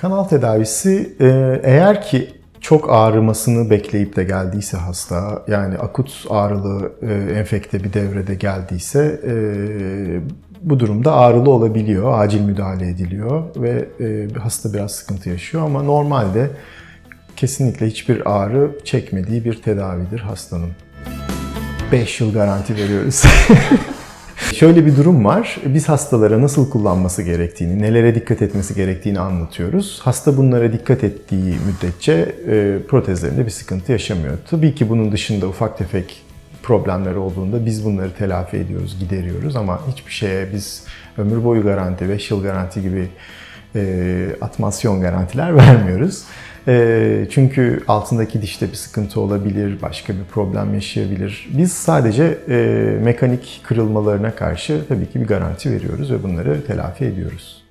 Kanal tedavisi e, eğer ki çok ağrımasını bekleyip de geldiyse hasta, yani akut ağrılı e, enfekte bir devrede geldiyse e, bu durumda ağrılı olabiliyor, acil müdahale ediliyor ve hasta biraz sıkıntı yaşıyor ama normalde kesinlikle hiçbir ağrı çekmediği bir tedavidir hastanın. 5 yıl garanti veriyoruz. Şöyle bir durum var. Biz hastalara nasıl kullanması gerektiğini, nelere dikkat etmesi gerektiğini anlatıyoruz. Hasta bunlara dikkat ettiği müddetçe e, protezlerinde bir sıkıntı yaşamıyor. Tabii ki bunun dışında ufak tefek problemler olduğunda biz bunları telafi ediyoruz, gideriyoruz ama hiçbir şeye biz ömür boyu garanti, 5 yıl garanti gibi e, atmasyon garantiler vermiyoruz. E, çünkü altındaki dişte bir sıkıntı olabilir, başka bir problem yaşayabilir. Biz sadece e, mekanik kırılmalarına karşı tabii ki bir garanti veriyoruz ve bunları telafi ediyoruz.